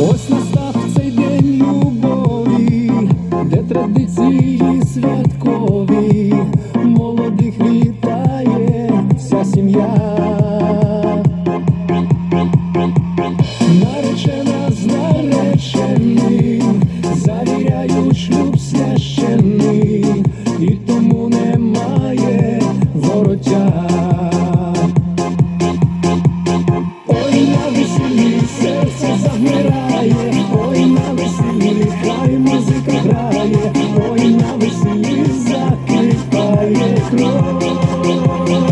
Ось настав цей день любові, де традиції святкові, молодих вітає вся сім'я, наречена з нареченим, завіряють шлюб священний, і тому немає воротя. грає, ой на весіллі закипає кров.